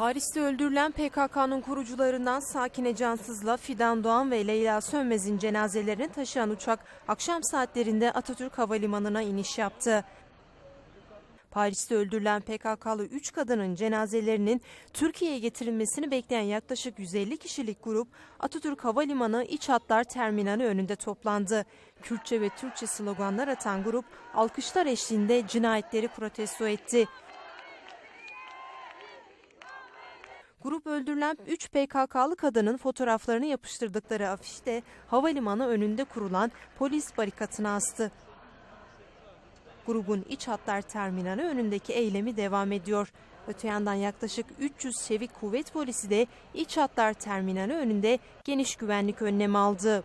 Paris'te öldürülen PKK'nın kurucularından Sakine Cansız'la Fidan Doğan ve Leyla Sönmez'in cenazelerini taşıyan uçak akşam saatlerinde Atatürk Havalimanı'na iniş yaptı. Paris'te öldürülen PKK'lı 3 kadının cenazelerinin Türkiye'ye getirilmesini bekleyen yaklaşık 150 kişilik grup Atatürk Havalimanı İç Hatlar Terminali önünde toplandı. Kürtçe ve Türkçe sloganlar atan grup alkışlar eşliğinde cinayetleri protesto etti. Grup öldürülen 3 PKK'lı kadının fotoğraflarını yapıştırdıkları afişte havalimanı önünde kurulan polis barikatına astı. Grubun iç hatlar terminali önündeki eylemi devam ediyor. Öte yandan yaklaşık 300 çevik kuvvet polisi de iç hatlar terminali önünde geniş güvenlik önlemi aldı.